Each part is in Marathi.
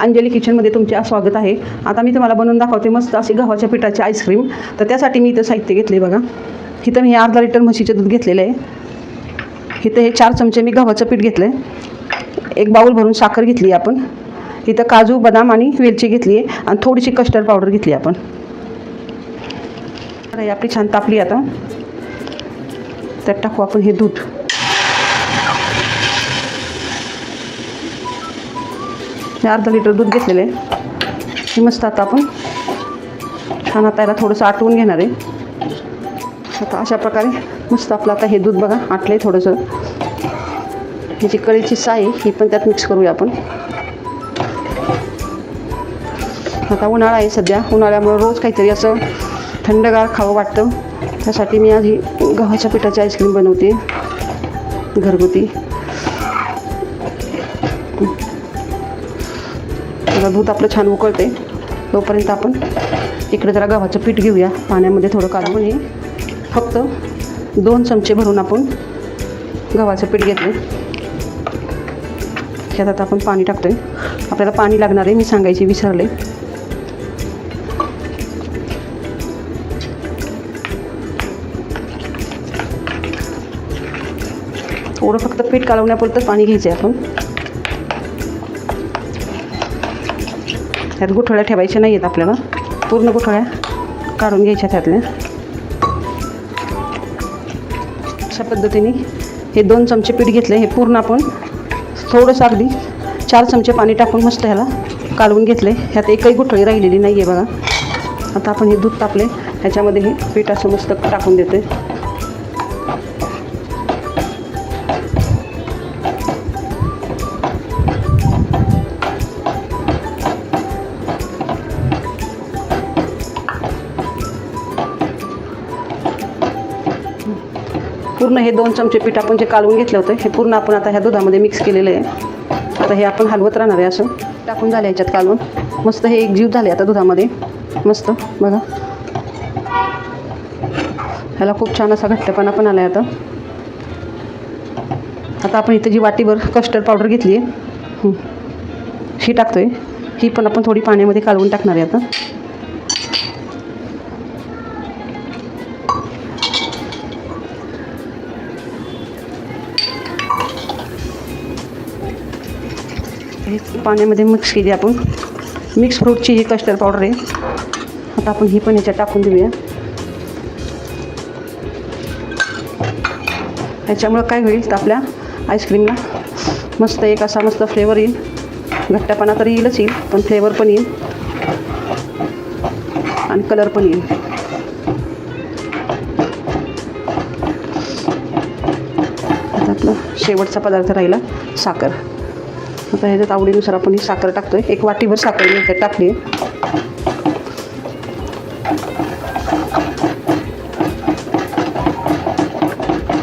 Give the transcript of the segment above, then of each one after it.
अंजली किचनमध्ये तुमचे स्वागत आहे. आता मी तुम्हाला बनवून दाखवते मस्त अशी गव्हाच्या पिठाची आईस्क्रीम. तर त्यासाठी मी इथं साहित्य घेतले बघा. इथं मी अर्धा लिटर म्हशीचे दूध घेतलेलं आहे. इथं हे चार चमचे मी गव्हाचं पीठ घेतलं आहे एक बाऊल भरून साखर घेतली आपण. इथं काजू बदाम आणि वेलची घेतली आहे. आणि थोडीशी कस्टर्ड पावडर घेतली आपण. तर ही आपली छान तापली आता. त्यात टाकू आपण हे दूध. मी अर्धा लिटर दूध घेतलेलं आहे. हे मस्त आता आपण छान आता याला थोडंसं आटवून घेणार आहे. आता अशा प्रकारे मस्त आपलं आता हे दूध बघा आटलं आहे थोडंसं ह्याची कळीची साय आहे, ही पण त्यात मिक्स करूया आपण. आता उन्हाळा आहे सध्या. उन्हाळ्यामुळे रोज काहीतरी असं थंडगार खावं वाटतं. त्यासाठी मी आधी गव्हाच्या पिठाची आईस्क्रीम बनवते. घरगुती. आता दूध आपलं छान उकळते तोपर्यंत आपण इकडे जरा गव्हाचं पीठ घेऊया. पाण्यामध्ये थोडं काढून हे फक्त दोन चमचे भरून आपण गव्हाचं पीठ घेतलं त्यात आता आपण पाणी टाकतो आहे आपल्याला पाणी लागणार आहे मी सांगायची विसरले. थोडं फक्त पीठ कालवण्यापुरतं पाणी घ्यायचं आहे आपण. त्यात गुठळ्या ठेवायच्या नाही आहेत आपल्याला. पूर्ण गुठळ्या काढून घ्यायच्या त्यातल्या. अशा पद्धतीने हे दोन चमचे पीठ घेतले. हे पूर्ण आपण थोडंसं अगदी चार चमचे पाणी टाकून मस्त ह्याला काढून घेतले. ह्यात एकही गुठळी राहिलेली नाही आहे बघा. आता आपण हे दूध तापले. ह्याच्यामध्ये हे पीठ असं मस्त टाकून देते पूर्ण हे दोन चमचे पीठ आपण जे काढून घेतलं होतं हे पूर्ण आपण आता ह्या दुधामध्ये मिक्स केलेलं आहे. आता हे आपण हलवत राहणार आहे असं. टाकून झालं ह्याच्यात काढून मस्त हे एक जीव झाले आता दुधामध्ये. मस्त बघा. ह्याला खूप छान असा घट्टपणा पण आला आहे आता. आता आपण इथं जी वाटीवर कस्टर्ड पावडर घेतली आहे ही टाकतो आहे ही पण आपण थोडी पाण्यामध्ये कालवून टाकणार आहे आता. हे पाण्यामध्ये मिक्स केली आपण. मिक्स फ्रूटची ही कस्टर्ड पावडर आहे आता आपण ही पण ह्याच्यात टाकून देऊया. ह्याच्यामुळं काय होईल तर आपल्या आईस्क्रीमला मस्त एक असा मस्त फ्लेवर येईल. घट्टपणा तर येईलच येईल पण फ्लेवर पण येईल. आणि कलर पण येईल. आता आपला शेवटचा पदार्थ राहिला साखर. आता ह्याच्यात आवडीनुसार आपण ही साखर टाकतोय. एक वाटीभर साखर मी ह्याच्यात टाकली आहे.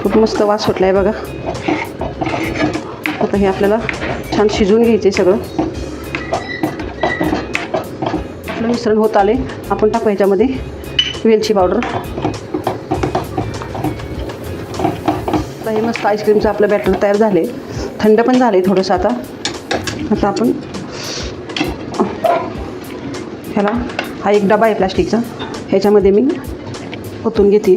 खूप मस्त वास सुटला आहे बघा. आता हे आपल्याला छान शिजवून घ्यायचं आहे सगळं. आपलं मिश्रण होत आले आपण टाकू ह्याच्यामध्ये वेलची पावडर. आता हे मस्त आईस्क्रीमचं आपलं बॅटर तयार झाले थंड पण झाले थोडंसं आता. आता आपण ह्याला हा एक डबा आहे प्लास्टिकचा. ह्याच्यामध्ये मी ओतून घेते.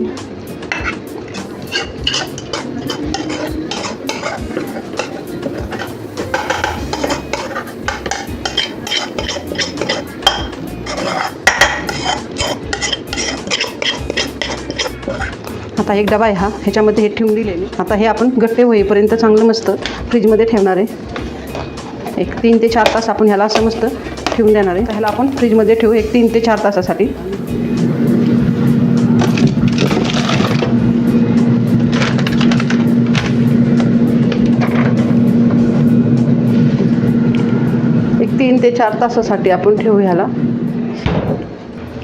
आता एक डबा आहे हा. ह्याच्यामध्ये हे ठेवून दिलेले. आता हे आपण गट्टे होईपर्यंत चांगलं मस्त फ्रीजमध्ये ठेवणार आहे. एक तीन ते चार तास आपण ह्याला असं मस्त ठेवून देणार आहे. ह्याला आपण फ्रीजमध्ये ठेवू एक तीन ते चार तासासाठी. एक तीन ते चार तासासाठी आपण ठेवू ह्याला.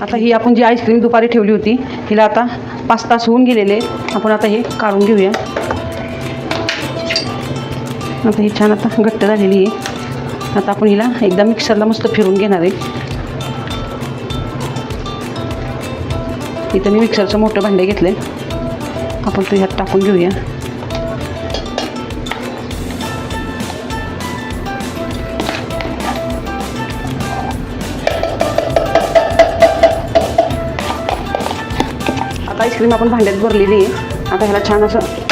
आता ही आपण जी आईस्क्रीम दुपारी ठेवली होती हिला आता पाच तास होऊन गेलेले आपण आता हे काढून घेऊया. आता ही छान आता घट्ट झालेली आहे. आता आपण हिला एकदा मिक्सरला मस्त फिरून घेणार आहे. इथं मी मिक्सरचं मोठं भांडे घेतले आपण तो ह्यात टाकून घेऊया. आता आईस्क्रीम आपण भांड्यात भरलेली आहे. आता ह्याला छान असं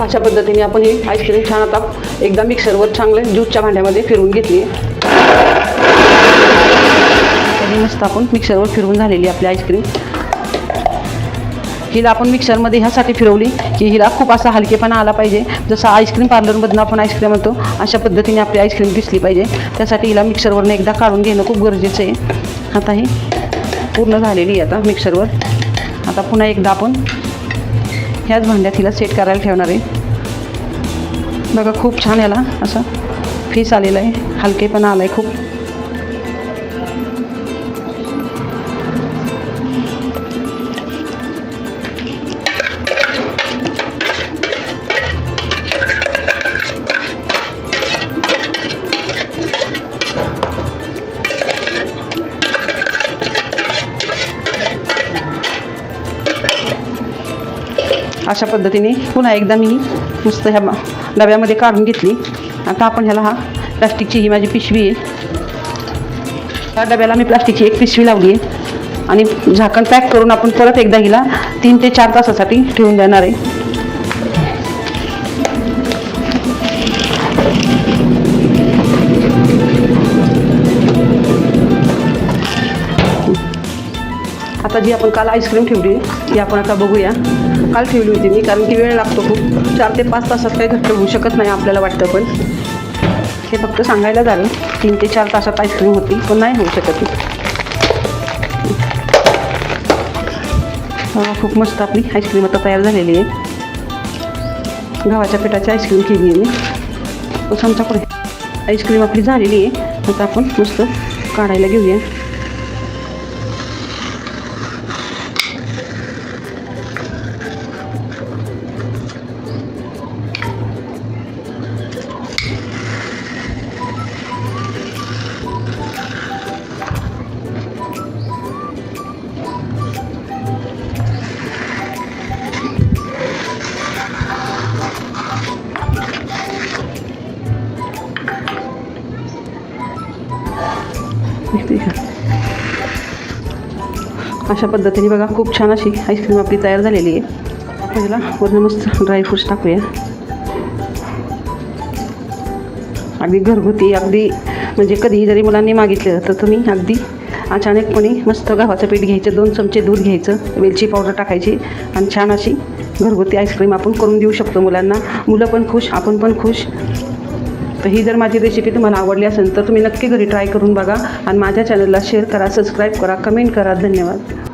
तर अशा पद्धतीने आपण ही आईस्क्रीम छान आता एकदा मिक्सरवर चांगलं ज्यूसच्या भांड्यामध्ये फिरवून घेतली आणि मस्त आपण मिक्सरवर फिरवून झालेली आपली आईस्क्रीम. हिला आपण मिक्सरमध्ये ह्यासाठी फिरवली की हिला खूप असा हलकेपणा आला पाहिजे. जसं आईस्क्रीम पार्लरमधनं आपण आईस्क्रीम आणतो अशा पद्धतीने आपली आईस्क्रीम दिसली पाहिजे. त्यासाठी हिला मिक्सरवरनं एकदा काढून घेणं खूप गरजेचं आहे. आता ही पूर्ण झालेली आहे आता मिक्सरवर. आता पुन्हा एकदा आपण ह्याच भांड्यात हिला सेट करायला ठेवणार आहे. बघा खूप छान याला असं फिस आलेलं आहे. हलकेपणा आला आहे खूप. अशा पद्धतीने पुन्हा एकदा मी नुसतं ह्या डब्यामध्ये काढून घेतली. आता आपण ह्याला हा प्लास्टिकची ही माझी पिशवी आहे. त्या डब्याला मी प्लास्टिकची एक पिशवी लावली आहे. आणि झाकण पॅक करून आपण परत एकदा हिला तीन ते चार तासासाठी ठेवून देणार आहे. आता जी आपण काल आईस्क्रीम ठेवली ती आपण आता बघूया. काल ठेवली होती मी कारण की वेळ लागतो खूप. चार ते पाच तासात काही घट्ट होऊ शकत नाही आपल्याला वाटतं पण. हे फक्त सांगायला झालं तीन ते चार तासात आईस्क्रीम होती पण नाही होऊ शकत. ती खूप मस्त आपली आईस्क्रीम आता तयार झालेली आहे. गव्हाच्या पिठाची आईस्क्रीम केली आहे मी. तो चमचा आईस्क्रीम आपली झालेली आहे. आता आपण मस्त काढायला घेऊया. निघते का? अशा पद्धतीने बघा खूप छान अशी आईस्क्रीम आपली तयार झालेली आहे. पहिला वरून मस्त ड्रायफ्रूट्स टाकूया. अगदी घरगुती अगदी म्हणजे कधीही जरी मुलांनी मागितलं तर तुम्ही अगदी अचानकपणे मस्त गव्हाचं पीठ घ्यायचं दोन चमचे दूध घ्यायचं वेलची पावडर टाकायची आणि छान अशी घरगुती आईस्क्रीम आपण करून देऊ शकतो मुलांना. मुलं पण खुश आपण पण खुश. तर ही जर माझी रेसिपी तुम्हाला आवडली असेल तर तुम्ही नक्की घरी ट्राय करून बघा. आणि माझ्या चॅनलला शेअर करा सबस्क्राईब करा कमेंट करा. धन्यवाद.